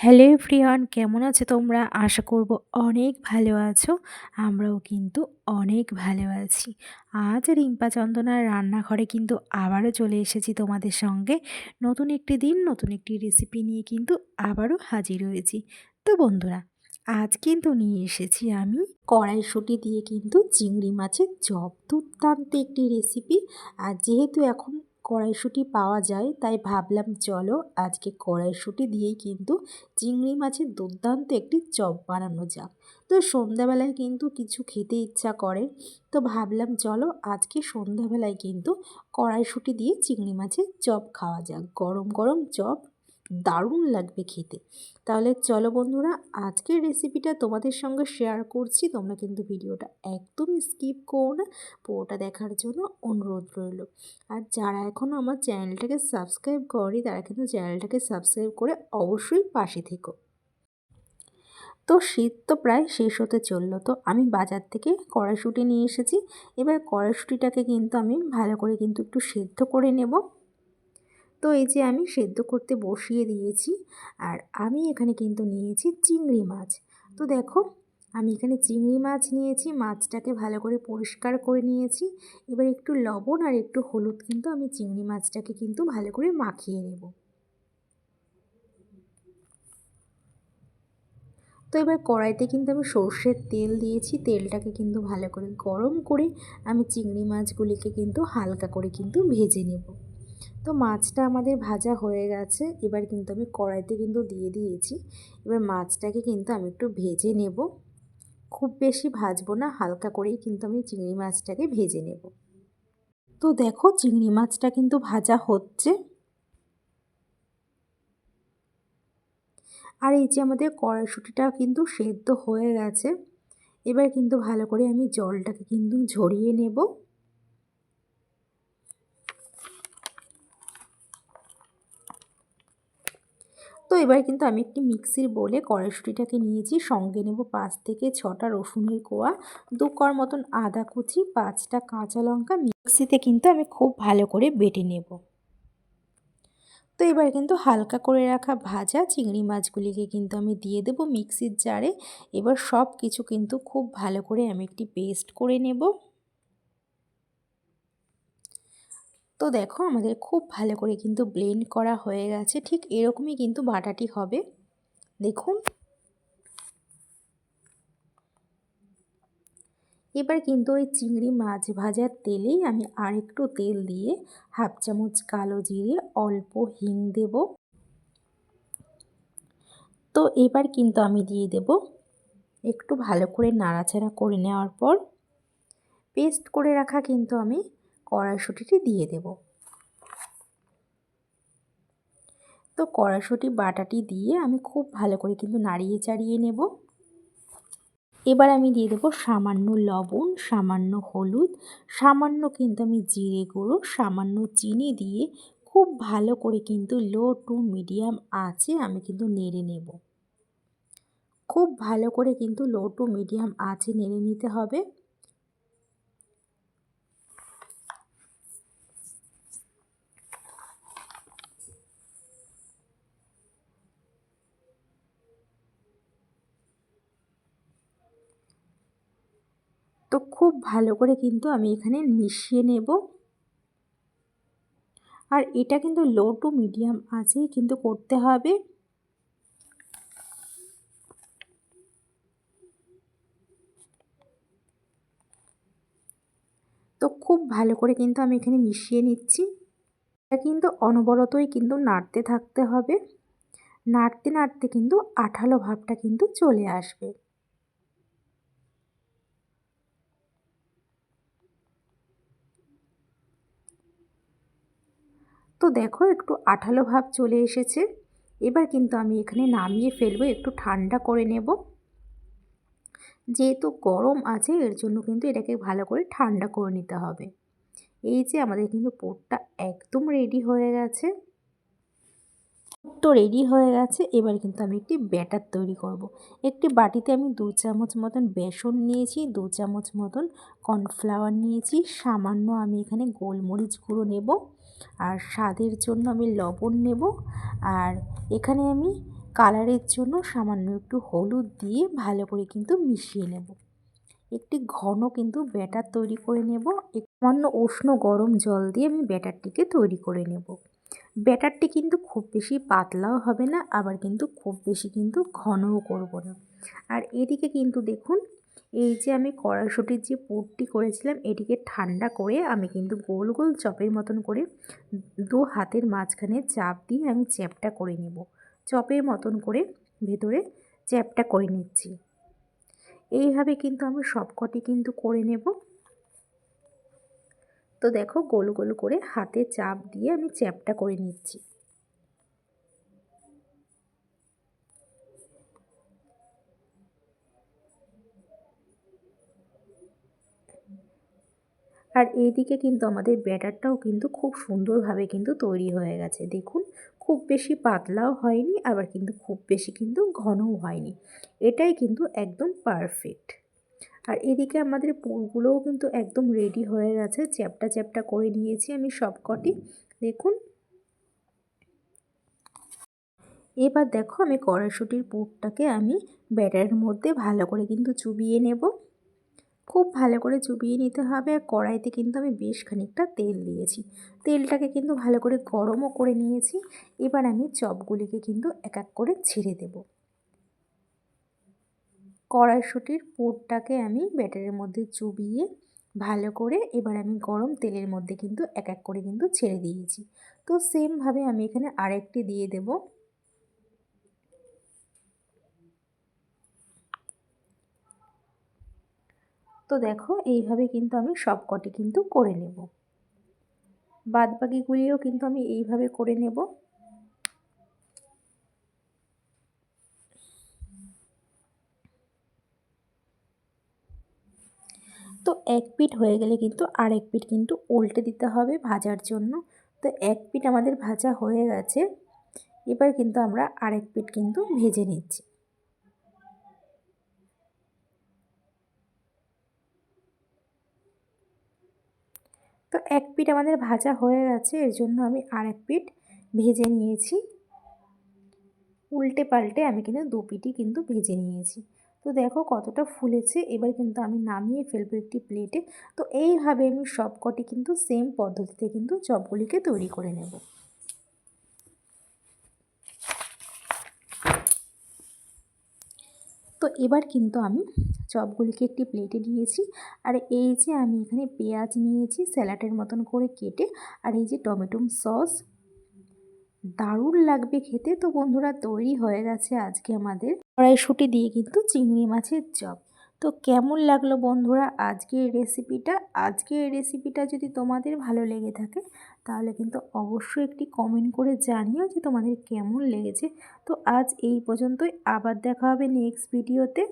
Hello everyone, কেমন আছো তোমরা? আশা করব অনেক ভালো আছো। আমরাও কিন্তু অনেক ভালো আছি। আজ রিম্পা চন্দনার রান্নাঘরে কিন্তু আবারও চলে এসেছি তোমাদের সঙ্গে। নতুন একটি দিন, নতুন একটি রেসিপি নিয়ে কিন্তু আবারও হাজির হয়েছি। তো বন্ধুরা, আজ কিন্তু নিয়ে এসেছি আমি কড়াইশুঁটি দিয়ে কিন্তু চিংড়ি মাছের চপ দুর্দান্ত একটি রেসিপি আর যেহেতু এখন কড়াইশুঁটি পাওয়া যায়, তাই ভাবলাম চলো আজকে কড়াইশুঁটি দিয়েই কিন্তু চিংড়ি মাছের দুর্দান্ত একটি চপ বানানো যাক। তো সন্ধ্যাবেলায় কিন্তু কিছু খেতে ইচ্ছা করে, তো ভাবলাম চলো আজকে সন্ধ্যাবেলায় কিন্তু কড়াইশুঁটি দিয়ে চিংড়ি মাছের চপ খাওয়া যাক। গরম গরম চপ দারুণ লাগবে খেতে। তাহলে চলো বন্ধুরা, আজকের রেসিপিটা তোমাদের সঙ্গে শেয়ার করছি। তোমরা কিন্তু ভিডিওটা একদম স্কিপ করো না। পুরোটা দেখার জন্য অনুরোধ রইল। আর যারা এখনও আমার চ্যানেলটাকে সাবস্ক্রাইব করেনি, তারা কিন্তু চ্যানেলটাকে সাবস্ক্রাইব করে অবশ্যই পাশে থেকো। তো শীত তো প্রায় শেষ হতে চলল। তো আমি বাজার থেকে কড়াইশুঁটি নিয়ে এসেছি। এবার কড়াইশুঁটিটাকে কিন্তু আমি ভালো করে কিন্তু একটু সেদ্ধ করে নেব। তো এই যে আমি সেদ্ধ করতে বসিয়ে দিয়েছি আর আমি এখানে কিন্তু নিয়েছি চিংড়ি মাছ। তো দেখো, আমি এখানে চিংড়ি মাছ নিয়েছি, মাছটাকে ভালো করে পরিষ্কার করে নিয়েছি। এবার একটু লবণ আর একটু হলুদ কিন্তু আমি চিংড়ি মাছটাকে কিন্তু ভালো করে মাখিয়ে নেব। তো এবার কড়াইতে কিন্তু আমি সর্ষের তেল দিয়েছি, তেলটাকে কিন্তু ভালো করে গরম করে আমি চিংড়ি মাছগুলিকে কিন্তু হালকা করে কিন্তু ভেজে নেব। তো মাছটা আমাদের ভাজা হয়ে গেছে। এবার কিন্তু আমি কড়াইতে কিন্তু দিয়ে দিয়েছি। এবার মাছটাকে কিন্তু আমি একটু ভেজে নেব। খুব বেশি ভাজবো না, হালকা করেই কিন্তু আমি চিংড়ি মাছটাকে ভেজে নেব। তো দেখো চিংড়ি মাছটা কিন্তু ভাজা হচ্ছে। আর এই যে আমাদের কড়াইশুটিটা কিন্তু সেদ্ধ হয়ে গেছে। এবার কিন্তু ভালো করে আমি জলটাকে কিন্তু ঝরিয়ে নেব তো এবার কিন্তু আমি একটি মিক্সির বলে কড়াইশুটিটাকে নিয়েছি। সঙ্গে নেব পাঁচ থেকে ছটা রসুনের কোয়া, দু কর মতন আদা কুচি, পাঁচটা কাঁচা লঙ্কা। মিক্সিতে কিন্তু আমি খুব ভালো করে বেটে নেব। তো এবার কিন্তু হালকা করে রাখা ভাজা চিংড়ি মাছগুলিকে কিন্তু আমি দিয়ে দেবো মিক্সির জারে। এবার সব কিছু কিন্তু খুব ভালো করে আমি একটি পেস্ট করে নেব। তো দেখো আমাদের খুব ভালো করে কিন্তু ব্লেন্ড করা হয়ে গেছে। ঠিক এরকমই কিন্তু বাটাটি হবে। দেখুন। এবার কিন্তু ওই চিংড়ি মাছ ভাজার তেলেই আমি আর একটু তেল দিয়ে হাফ চামচ কালো জিরে, অল্প হিং দেব। তো এবার কিন্তু আমি দিয়ে দেব একটু ভালো করে নাড়াচাড়া করে নেওয়ার পর পেস্ট করে রাখা কিন্তু আমি কড়াইশুঁটিটি দিয়ে দেব। তো কড়াইশুঁটি বাটাটি দিয়ে আমি খুব ভালো করে কিন্তু নাড়িয়ে চাড়িয়ে নেব। এবার আমি দিয়ে দেবো সামান্য লবণ, সামান্য হলুদ, সামান্য কিন্তু আমি জিরে গুঁড়ো, সামান্য চিনি দিয়ে খুব ভালো করে কিন্তু লো টু মিডিয়াম আঁচে আমি কিন্তু নেড়ে নেব। খুব ভালো করে কিন্তু লো টু মিডিয়াম আঁচে নেড়ে নিতে হবে। তো খুব ভালো করে কিন্তু আমি এখানে মিশিয়ে নেব। আর এটা কিন্তু লো টু মিডিয়াম আঁচেই কিন্তু করতে হবে। তো খুব ভালো করে কিন্তু আমি এখানে মিশিয়ে নিচ্ছি। এটা কিন্তু অনবরতই কিন্তু নাড়তে থাকতে হবে। নাড়তে নাড়তে কিন্তু আঠালো ভাবটা কিন্তু চলে আসবে। তো দেখো একটু আঠালো ভাব চলে এসেছে। এবার কিন্তু আমি এখানে নামিয়ে ফেলব, একটু ঠান্ডা করে নেব। যেহেতু গরম আছে, এর জন্য কিন্তু এটাকে ভালো করে ঠান্ডা করে নিতে হবে। এই যে আমাদের কিন্তু পোটটা একদম রেডি হয়ে গেছে। তো রেডি হয়ে গেছে, এবার কিন্তু আমি একটি ব্যাটার তৈরি করব। একটি বাটিতে আমি দু চামচ মতন বেসন নিয়েছি, দু চামচ মতন কর্নফ্লাওয়ার নিয়েছি। সামান্য আমি এখানে গোলমরিচ গুঁড়ো নেব। আর স্বাদের জন্য আমি লবণ নেব। আর এখানে আমি কালারের জন্য সামান্য একটু হলুদ দিয়ে ভালো করে কিন্তু মিশিয়ে নেব। একটি ঘন কিন্তু ব্যাটার তৈরি করে নেব। সামান্য উষ্ণ গরম জল দিয়ে আমি ব্যাটারটিকে তৈরি করে নেব। ব্যাটারটি কিন্তু খুব বেশি পাতলাও হবে না, আবার কিন্তু খুব বেশি কিন্তু ঘনও করব না। আর এদিকে কিন্তু দেখুন এই যে আমি কড়াইশুটির যে পুরটি করেছিলাম, এটিকে ঠান্ডা করে আমি কিন্তু গোল গোল চপের মতন করে দু হাতের মাঝখানে চাপ দিয়ে আমি চ্যাপটা করে নেব। চপের মতন করে ভেতরে চ্যাপটা করে নিচ্ছি। এইভাবে কিন্তু আমি সবকটি কিন্তু করে নেব। তো দেখো, গোল গোল করে হাতে চাপ দিয়ে আমি চ্যাপটা করে নিচ্ছি। আর এইদিকে কিন্তু আমাদের ব্যাটারটাও কিন্তু খুব সুন্দরভাবে কিন্তু তৈরি হয়ে গেছে। দেখুন, খুব বেশি পাতলাও হয়নি, আবার কিন্তু খুব বেশি কিন্তু ঘনও হয়নি। এটাই কিন্তু একদম পারফেক্ট আর এদিকে আমাদের পুরগুলোও কিন্তু একদম রেডি হয়ে গেছে। চ্যাপটা চ্যাপটা করে নিয়েছি আমি সবকটি। দেখুন। এবার দেখো আমি কড়াইশুটির পুরটাকে আমি ব্যাটারের মধ্যে ভালো করে কিন্তু চুবিয়ে নেব। খুব ভালো করে চুবিয়ে নিতে হবে। আর কড়াইতে কিন্তু আমি বেশ খানিকটা তেল দিয়েছি। তেলটাকে কিন্তু ভালো করে গরমও করে নিয়েছি। এবার আমি চপগুলিকে কিন্তু এক এক করে ছেড়ে দেব। কড়াইশুটির পুরটাকে আমি ব্যাটারের মধ্যে চুবিয়ে ভালো করে এবার আমি গরম তেলের মধ্যে কিন্তু এক এক করে কিন্তু ছেড়ে দিয়েছি। তো সেমভাবে আমি এখানে আরেকটি দিয়ে দেবো। তো দেখো, এইভাবে কিন্তু আমি সব কটি কিন্তু করে নেব। বাদ বাকিগুলিও কিন্তু আমি এইভাবে করে নেব। তো এক পিঠ হয়ে গেলে কিন্তু আর এক পিঠ কিন্তু উল্টে দিতে হবে ভাজার জন্য। তো এক পিঠ আমাদের ভাজা হয়ে গেছে। এবার কিন্তু আমরা আরেক পিঠ কিন্তু ভেজে নিচ্ছি। তো এক পিঠ আমাদের ভাজা হয়ে গেছে, এর জন্য আমি আর এক পিঠ ভেজে নিয়েছি। উল্টে পাল্টে আমি কিন্তু দু পিঠই কিন্তু ভেজে নিয়েছি। তো দেখো কতটা ফুলেছে, এবার কিন্তু আমি নামিয়ে ফেলব একটি প্লেটে তো এইভাবে আমি সবকটি কিন্তু সেম পদ্ধতিতে কিন্তু চপগুলিকে তৈরি করে নেব। তো এবার কিন্তু আমি চপগুলিকে একটি প্লেটে নিয়েছি আর এই যে আমি এখানে পেঁয়াজ নিয়েছি স্যালাডের মতন করে কেটে, আর এই যে টমেটো সস। দারুণ লাগবে খেতে। তো বন্ধুরা, তৈরি হয়ে গেছে আজকে আমাদের। কড়াইশুটি দিয়ে কিন্তু চিংড়ি মাছের চপ। তো কেমন লাগল বন্ধুরা আজকের রেসিপিটা আজকের রেসিপিটা যদি তোমাদের ভালো লেগে থাকে, তাহলে কিন্তু অবশ্যই একটি কমেন্ট করে জানিও যে তোমাদের কেমন লেগেছে। তো আজ এই পর্যন্তই, আবার দেখা হবে নেক্সট ভিডিওতে